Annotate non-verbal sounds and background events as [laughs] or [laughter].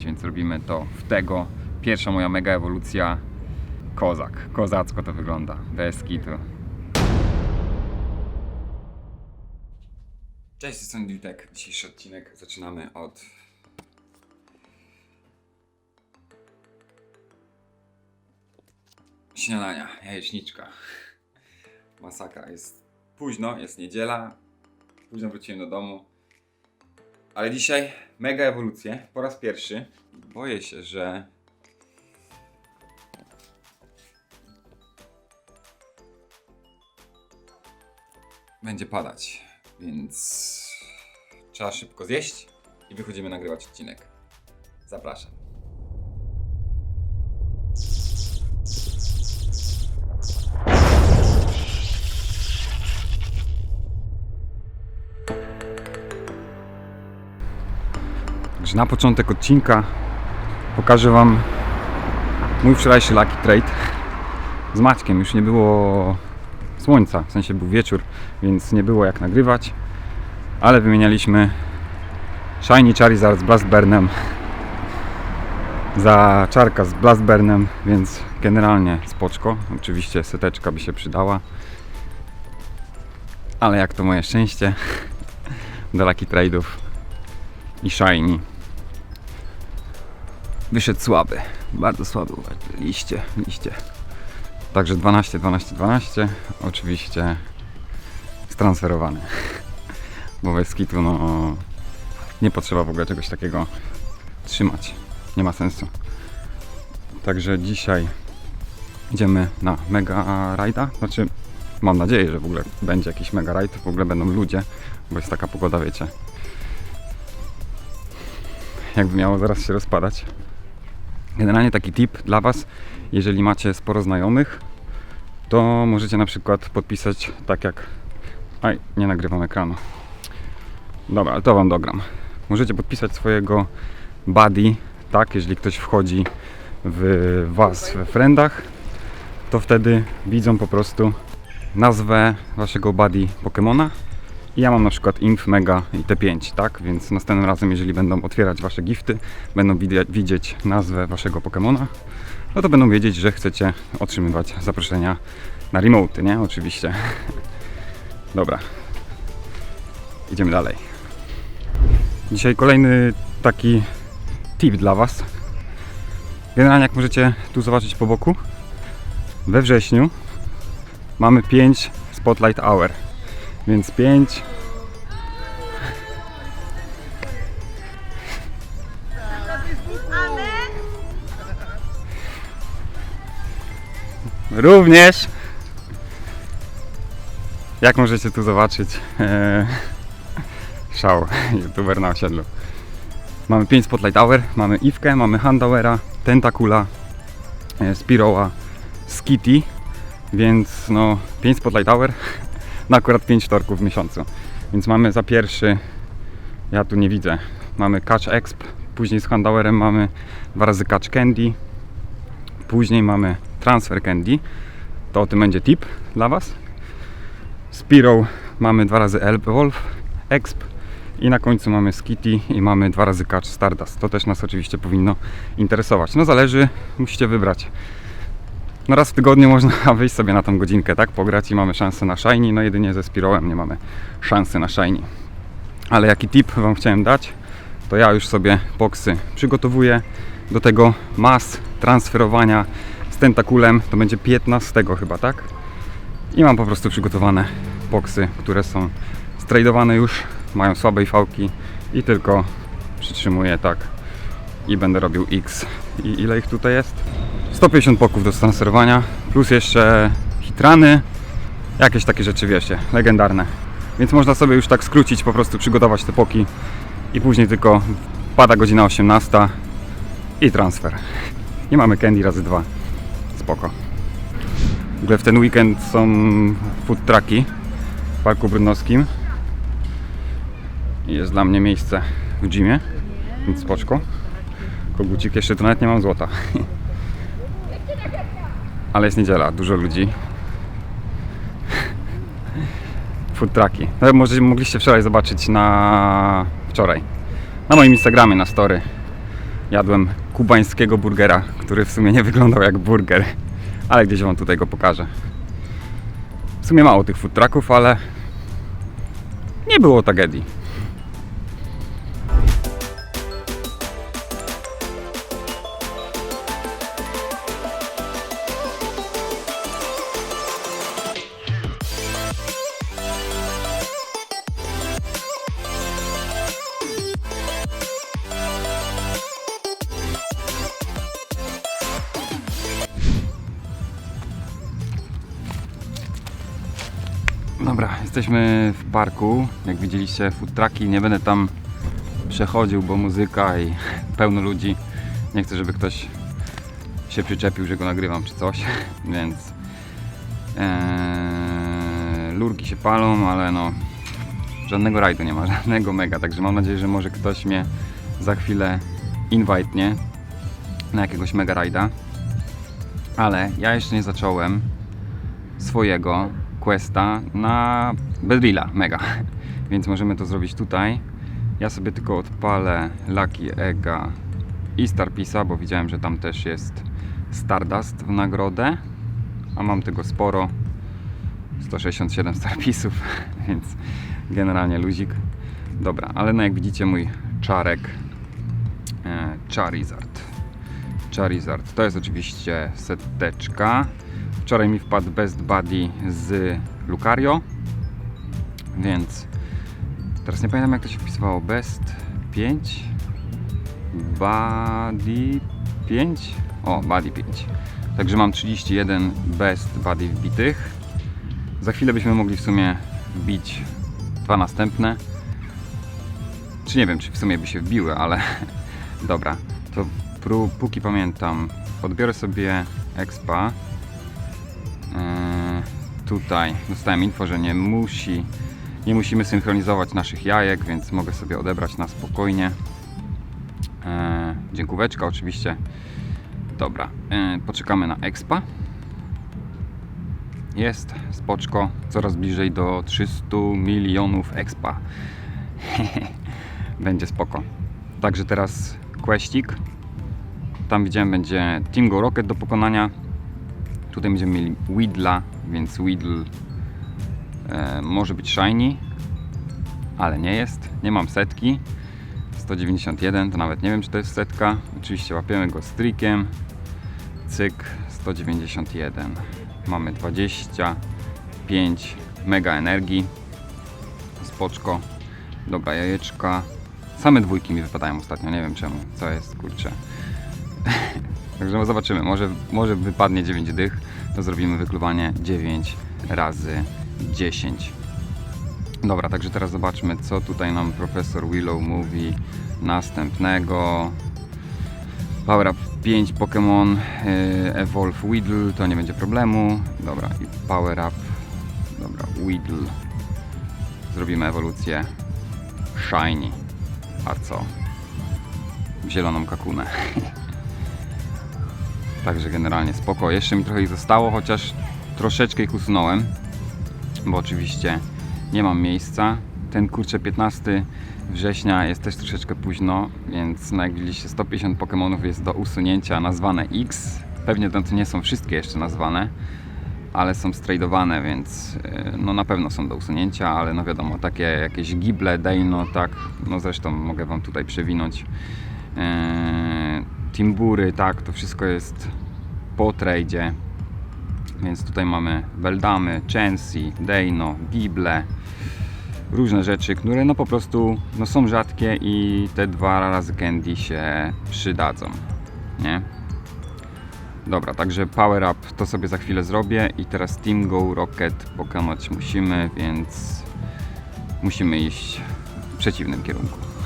więc robimy to w tego. Pierwsza moja mega ewolucja. Kozak. Kozacko to wygląda. Bez kitu. Cześć, jestem Diutek. Dzisiejszy odcinek zaczynamy od śniadania, jajeczniczka. Masakra, jest późno, jest niedziela, późno wróciłem do domu. Ale dzisiaj mega ewolucję, po raz pierwszy. Boję się, że będzie padać, więc trzeba szybko zjeść i wychodzimy nagrywać odcinek. Zapraszam. Na początek odcinka pokażę Wam mój wczorajszy lucky trade z Maćkiem. Już nie było słońca, w sensie był wieczór, więc nie było jak nagrywać, ale wymienialiśmy Shiny Charizard z Blastburnem za czarka z Blastburnem, więc generalnie spoczko. Oczywiście seteczka by się przydała, ale jak to moje szczęście [laughs] do lucky trade'ów i Shiny wyszedł słaby, bardzo słaby, liście, liście. Także 12, 12, 12, oczywiście stransferowany. [laughs] Bo bez kitu, no nie potrzeba w ogóle czegoś takiego trzymać. Nie ma sensu. Także dzisiaj idziemy na mega rajda. Znaczy, mam nadzieję, że w ogóle będzie jakiś mega rajd, w ogóle będą ludzie, bo jest taka pogoda, wiecie. Jakby miało zaraz się rozpadać. Generalnie taki tip dla Was, jeżeli macie sporo znajomych, to możecie na przykład podpisać tak jak. Aj, nie nagrywam ekranu. Dobra, to Wam dogram. Możecie podpisać swojego buddy, tak, jeżeli ktoś wchodzi w Was we friendach, to wtedy widzą po prostu nazwę Waszego buddy Pokemona. Ja mam na przykład Inf, Mega i T5, tak? Więc następnym razem, jeżeli będą otwierać Wasze gifty, będą widzieć nazwę Waszego Pokemona, no to będą wiedzieć, że chcecie otrzymywać zaproszenia na remote, nie? Oczywiście. [laughs] Dobra. Idziemy dalej. Dzisiaj kolejny taki tip dla Was. Generalnie jak możecie tu zobaczyć po boku, we wrześniu mamy 5 Spotlight Hour. Więc 5 Również. Jak możecie tu zobaczyć, e, szał, youtuber na osiedlu. Mamy 5 Spotlight Hour, mamy Iwkę, mamy Handauera, Tentakula, e, Spiroła, Skitty, więc no 5 Spotlight Hour na akurat 5 torków w miesiącu. Więc mamy za pierwszy, ja tu nie widzę, mamy Catch Exp, później z Handauerem mamy dwa razy Catch Candy, Później mamy Transfer Candy. To o tym będzie tip dla Was. Spiro mamy dwa razy Evolve, Exp i na końcu mamy Skitty i mamy dwa razy Catch Stardust. To też nas oczywiście powinno interesować. No zależy, musicie wybrać. No raz w tygodniu można [laughs] wyjść sobie na tą godzinkę, tak? Pograć i mamy szansę na Shiny. No jedynie ze Spirołem nie mamy szansy na Shiny. Ale jaki tip Wam chciałem dać, to ja już sobie boksy przygotowuję do tego mas transferowania z tentakulem. To będzie 15 chyba, tak? I mam po prostu przygotowane boksy, które są stradowane już, mają słabej fałki i tylko przytrzymuję tak i będę robił X. I ile ich tutaj jest? 150 poków do transferowania, plus jeszcze hitrany, jakieś takie rzeczy, wiecie, legendarne. Więc można sobie już tak skrócić, po prostu przygotować te poki i później tylko pada godzina 18 i transfer. I mamy candy razy dwa. Spoko. W ogóle w ten weekend są food trucki w Parku Brudnowskim. Jest dla mnie miejsce w gymie, więc spoczko. Kogucik jeszcze tu nawet nie mam złota. [laughs] Ale jest niedziela, dużo ludzi. Food trucki. No, może mogliście wczoraj zobaczyć na... wczoraj. Na moim Instagramie, na story jadłem kubańskiego burgera, który w sumie nie wyglądał jak burger, ale gdzieś wam tutaj go pokażę. W sumie mało tych food trucków, ale nie było tragedii. Dobra, jesteśmy w parku. Jak widzieliście, food trucki. Nie będę tam przechodził, bo muzyka i [laughs] pełno ludzi. Nie chcę, żeby ktoś się przyczepił, że go nagrywam czy coś, [laughs] więc ee, lurki się palą, ale no żadnego rajdu nie ma, [laughs] żadnego mega, także mam nadzieję, że może ktoś mnie za chwilę invite nie na jakiegoś mega rajda. Ale ja jeszcze nie zacząłem swojego questa na Bedrilla mega. [laughs] Więc możemy to zrobić tutaj. Ja sobie tylko odpalę Lucky Egga i Starpisa, bo widziałem, że tam też jest Stardust w nagrodę. A mam tego sporo. 167 Starpisów, [laughs] więc generalnie luzik. Dobra, ale no jak widzicie mój czarek e, Charizard. Charizard. To jest oczywiście seteczka. Wczoraj mi wpadł Best Buddy z Lucario, więc teraz nie pamiętam jak to się wpisywało. Best 5 Buddy 5 O, Buddy 5 Także mam 31 Best Buddy wbitych. Za chwilę byśmy mogli w sumie wbić dwa następne. Czy nie wiem, czy w sumie by się wbiły, ale [laughs] dobra. To póki pamiętam, odbiorę sobie expa. Tutaj dostałem info, że nie musi, nie musimy synchronizować naszych jajek, więc mogę sobie odebrać na spokojnie. Eee, dziękóweczka oczywiście. Dobra, eee, poczekamy na expa. Jest, spoczko, coraz bliżej do 300 milionów expa. [laughs] Będzie spoko. Także teraz questik. Tam widziałem będzie Team Go Rocket do pokonania. Tutaj będziemy mieli Weedla, więc Weedle e, może być shiny, ale nie jest. Nie mam setki. 191, to nawet nie wiem czy to jest setka. Oczywiście łapiemy go streakiem. Cyk, 191. Mamy 25 mega energii. Spoczko. Dobra, jajeczka. Same dwójki mi wypadają ostatnio, nie wiem czemu. Co jest, kurczę. [laughs] Także no zobaczymy, może, może wypadnie 9 dych, to zrobimy wykluwanie 9 razy 10. Dobra, także teraz zobaczmy, co tutaj nam profesor Willow mówi następnego. Power Up 5 Pokémon yy, Evolve Weedle, to nie będzie problemu. Dobra, i Power Up. Dobra, Weedle. Zrobimy ewolucję Shiny. A co? Zieloną kakunę. [laughs] Także generalnie spoko. Jeszcze mi trochę ich zostało, chociaż troszeczkę ich usunąłem, bo oczywiście nie mam miejsca. Ten kurczę 15 września jest też troszeczkę późno, więc widzieliście 150 Pokémonów jest do usunięcia nazwane X. Pewnie to nie są wszystkie jeszcze nazwane, ale są stradowane, więc yy, no na pewno są do usunięcia, ale no wiadomo, takie jakieś gible, Deino, tak, no zresztą mogę Wam tutaj przewinąć. Yy, Timbury, tak, to wszystko jest po tradzie. Więc tutaj mamy Beldamy, Chancy, Deino, Gible, różne rzeczy, które no po prostu no są rzadkie i te dwa razy candy się przydadzą, nie? Dobra, także Power Up to sobie za chwilę zrobię i teraz Team Go Rocket pokonać musimy, więc musimy iść w przeciwnym kierunku.